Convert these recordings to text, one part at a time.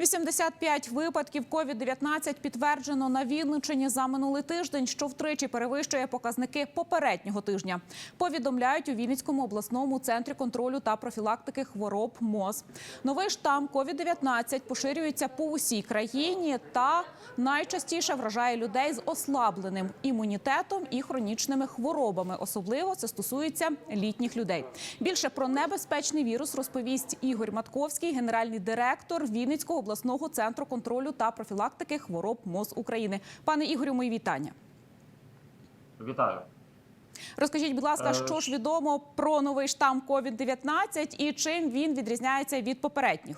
85 випадків COVID-19 підтверджено на Вінниччині за минулий тиждень, що втричі перевищує показники попереднього тижня. Повідомляють у Вінницькому обласному центрі контролю та профілактики хвороб МОЗ. Новий штам COVID-19 поширюється по усій країні та найчастіше вражає людей з ослабленим імунітетом і хронічними хворобами. Особливо це стосується літніх людей. Більше про небезпечний вірус розповість Ігор Матковський, генеральний директор Вінницького обласного центру контролю та профілактики хвороб МОЗ України. Пане Ігорю, мої вітання. Вітаю. Розкажіть, будь ласка, Е, що ж відомо про новий штам COVID-19 і чим він відрізняється від попередніх?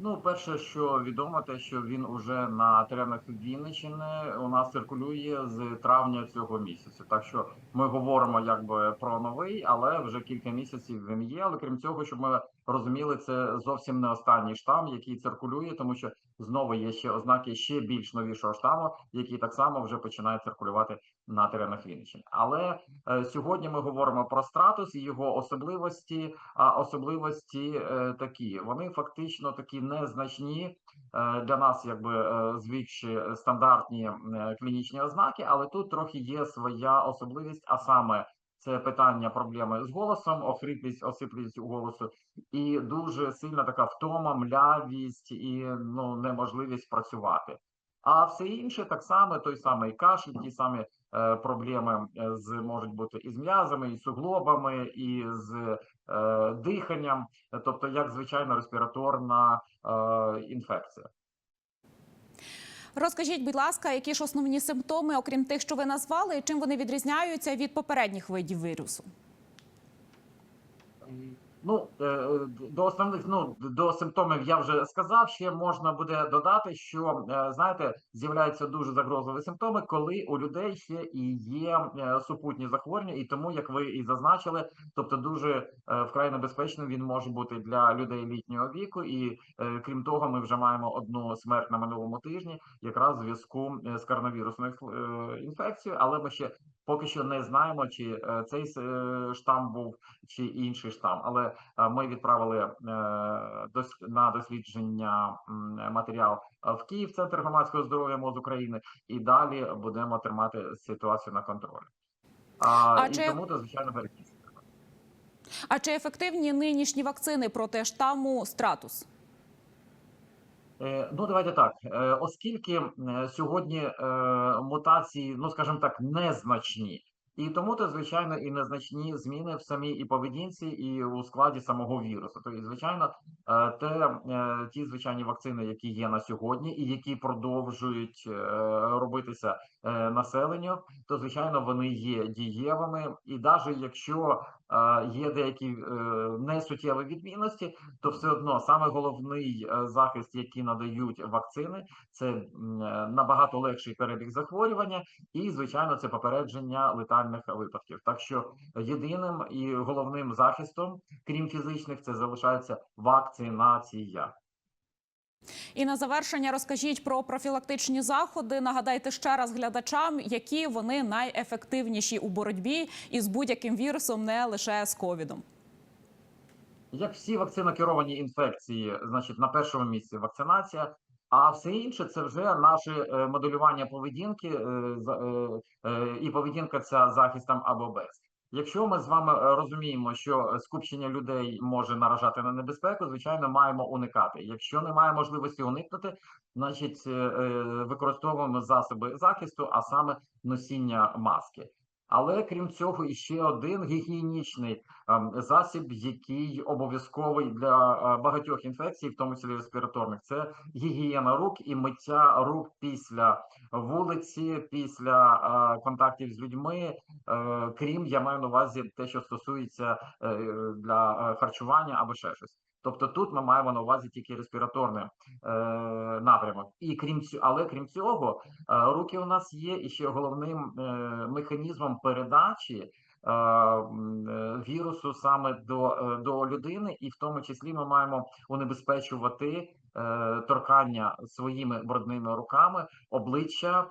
Ну, перше, що відомо, те, що він уже на теренах Вінниччини у нас циркулює з травня цього місяця. Так що ми говоримо якби про новий, але вже кілька місяців він є. Але крім цього, щоб ми розуміли, це зовсім не останній штам, який циркулює, тому що знову є ще ознаки ще більш новішого штаму, який так само вже починає циркулювати на теренах Вінниччини. Але е, сьогодні ми говоримо про стратус і його особливості. А особливості е, такі вони фактично такі незначні е, для нас, якби е, звикші стандартні е, клінічні ознаки, але тут трохи є своя особливість, а саме. Це питання проблеми з голосом, охриплість, осиплість голосу, і дуже сильна така втома, млявість і ну неможливість працювати. А все інше так само, той самий кашель, ті самі е, проблеми е, з можуть бути і з м'язами, і з суглобами, і з е, диханням, тобто як звичайна респіраторна е, інфекція. Розкажіть, будь ласка, які ж основні симптоми, окрім тих, що ви назвали, і чим вони відрізняються від попередніх видів вірусу? Ну е, до основних ну до симптомів я вже сказав. Ще можна буде додати, що е, знаєте, з'являються дуже загрозливі симптоми, коли у людей ще і є е, супутні захворювання, і тому, як ви і зазначили, тобто дуже е, вкрай небезпечним він може бути для людей літнього віку. І е, крім того, ми вже маємо одну смерть на минулому тижні, якраз в зв'язку е, з коронавірусною е, інфекцією, але ми ще поки що не знаємо, чи е, цей е, штам був чи інший штам, але е, ми відправили на дослідження матеріал в Київ, центр громадського здоров'я МОЗ України, і далі будемо тримати ситуацію на контролі. А, А і чи- тому то звичайно перекіс. А чи ефективні нинішні вакцини проти штаму стратус? Е, Ну, давайте так. Е, Оскільки сьогодні е, мутації, ну скажімо так, незначні, і тому то, звичайно, і незначні зміни в самій і поведінці, і у складі самого вірусу. Тобто, звичайно, е, те, е, ті звичайні вакцини, які є на сьогодні, і які продовжують е, робитися населенню, то звичайно вони є дієвими, і навіть якщо є деякі несуттєві відмінності, то все одно саме головний захист, який надають вакцини, це набагато легший перебіг захворювання, і звичайно, це попередження летальних випадків. Так що єдиним і головним захистом, крім фізичних, це залишається вакцинація. І на завершення розкажіть про профілактичні заходи. Нагадайте ще раз глядачам, які вони найефективніші у боротьбі із будь-яким вірусом, не лише з ковідом. Як всі вакцинокеровані інфекції, значить, на першому місці вакцинація, а все інше це вже наше моделювання поведінки е, е, е, і поведінка ця захистом або без. Якщо ми з вами розуміємо, що скупчення людей може наражати на небезпеку, звичайно, маємо уникати. Якщо немає можливості уникнути, значить використовуємо засоби захисту, а саме носіння маски. Але крім цього, іще один гігієнічний ем, засіб, який обов'язковий для е, багатьох інфекцій, в тому числі респіраторних, це гігієна рук і миття рук після вулиці, після е, контактів з людьми. Е, крім я маю на увазі те, що стосується для харчування або ще щось. Тобто тут ми маємо на увазі тільки респіраторний е, напрямок. І крім цього, але крім цього, е, руки у нас є і ще головним е, механізмом передачі вірусу саме до, е, до людини, і в тому числі ми маємо унебезпечувати е, торкання своїми брудними руками обличчя, е,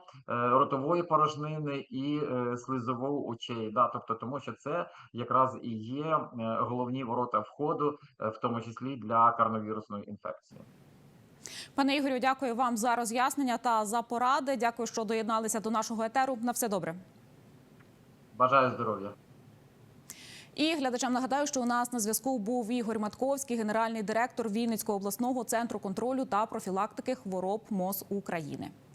ротової порожнини і е, слизову очей. Да, тобто, тому що це якраз і є е, головні ворота входу, е, в тому числі для коронавірусної інфекції. Пане Ігорю, дякую вам за роз'яснення та за поради. Дякую, що доєдналися до нашого етеру. На все добре. Бажаю здоров'я. І глядачам нагадаю, що у нас на зв'язку був Ігор Матковський, генеральний директор Вінницького обласного центру контролю та профілактики хвороб МОЗ України.